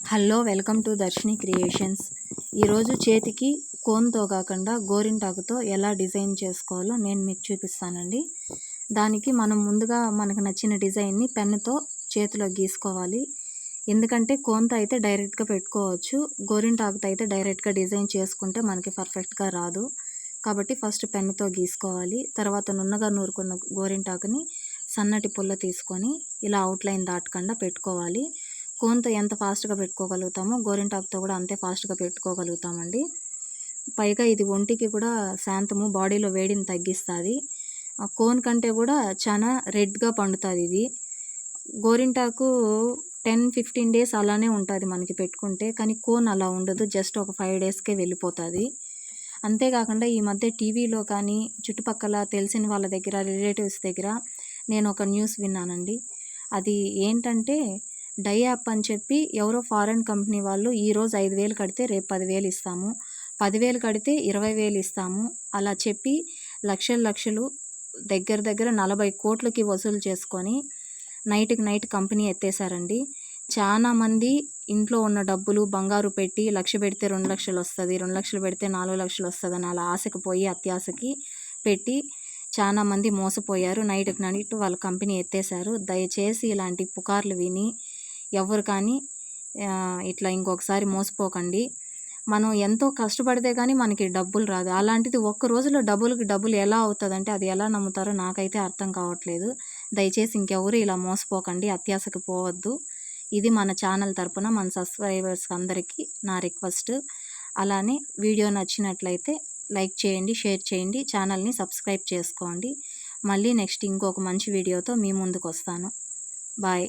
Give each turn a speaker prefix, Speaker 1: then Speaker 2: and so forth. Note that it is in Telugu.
Speaker 1: Hello welcome to Darshini creations. ఈరోజు చేతికి కోన్తో కాకుండా గోరింటాకుతో ఎలా డిజైన్ చేసుకోవాలో నేను మీకు చూపిస్తానండి. దానికి మనం ముందుగా మనకు నచ్చిన డిజైన్ని పెన్నుతో చేతిలో గీసుకోవాలి. ఎందుకంటే కోన్తో అయితే డైరెక్ట్గా పెట్టుకోవచ్చు. గోరింటాకుతో అయితే డైరెక్ట్గా డిజైన్ చేసుకుంటే మనకి పర్ఫెక్ట్గా రాదు. కాబట్టి ఫస్ట్ పెన్నుతో గీసుకోవాలి. తర్వాత నున్నగా నూరుకున్న గోరింటాకుని సన్నటి పుల్ల తీసుకొని ఇలా అవుట్లైన్ దాటకుండా పెట్టుకోవాలి. కోన్తో ఎంత ఫాస్ట్గా పెట్టుకోగలుగుతామో గోరింటాకుతో కూడా అంతే ఫాస్ట్గా పెట్టుకోగలుగుతామండి. పైగా ఇది ఒంటికి కూడా శాంతము బాడీలో వేడిని తగ్గిస్తుంది. కోన్ కంటే కూడా చాలా రెడ్గా పండుతుంది ఇది. గోరింటాకు టెన్ ఫిఫ్టీన్ డేస్ అలానే ఉంటుంది మనకి పెట్టుకుంటే కానీ కోన్ అలా ఉండదు జస్ట్ ఒక ఫైవ్ డేస్కే వెళ్ళిపోతుంది. అంతేకాకుండా ఈ మధ్య టీవీలో కానీ చుట్టుపక్కల తెలిసిన వాళ్ళ దగ్గర రిలేటివ్స్ దగ్గర నేను ఒక న్యూస్ విన్నానండి. అది ఏంటంటే డై యాప్ అని చెప్పి ఎవరో ఫారెన్ కంపెనీ వాళ్ళు ఈరోజు ఐదు వేలు కడితే రేపు పదివేలు ఇస్తాము. పదివేలు కడితే ఇరవై వేలు ఇస్తాము. అలా చెప్పి లక్షలు లక్షలు దగ్గర దగ్గర నలభై కోట్లకి వసూలు చేసుకొని నైట్కి నైట్ కంపెనీ ఎత్తేసారండి చాలామంది ఇంట్లో ఉన్న డబ్బులు బంగారు పెట్టి లక్ష పెడితే రెండు లక్షలు వస్తుంది రెండు లక్షలు పెడితే నాలుగు లక్షలు వస్తుంది అని అలా ఆశకు పోయి అత్యాశకి పెట్టి చాలామంది మోసపోయారు. నైట్కి నైట్ వాళ్ళ కంపెనీ ఎత్తేసారు దయచేసి ఇలాంటి పుకార్లు విని ఎవరు కానీ ఇట్లా ఇంకొకసారి మోసపోకండి. మనం ఎంతో కష్టపడితే కానీ మనకి డబ్బులు రాదు. అలాంటిది ఒక్క రోజులో డబ్బులకి డబ్బులు ఎలా అవుతుందంటే అది ఎలా నమ్ముతారో నాకైతే అర్థం కావట్లేదు. దయచేసి ఇంకెవరు ఇలా మోసపోకండి అత్యాశకి పోవద్దు. ఇది మన ఛానల్ తరపున మన సబ్స్క్రైబర్స్ అందరికీ నా రిక్వెస్ట్. అలానే వీడియో నచ్చినట్లయితే లైక్ చేయండి షేర్ చేయండి ఛానల్ని సబ్స్క్రైబ్ చేసుకోండి. మళ్ళీ నెక్స్ట్ ఇంకొక మంచి వీడియోతో మీ ముందుకు వస్తాను బాయ్.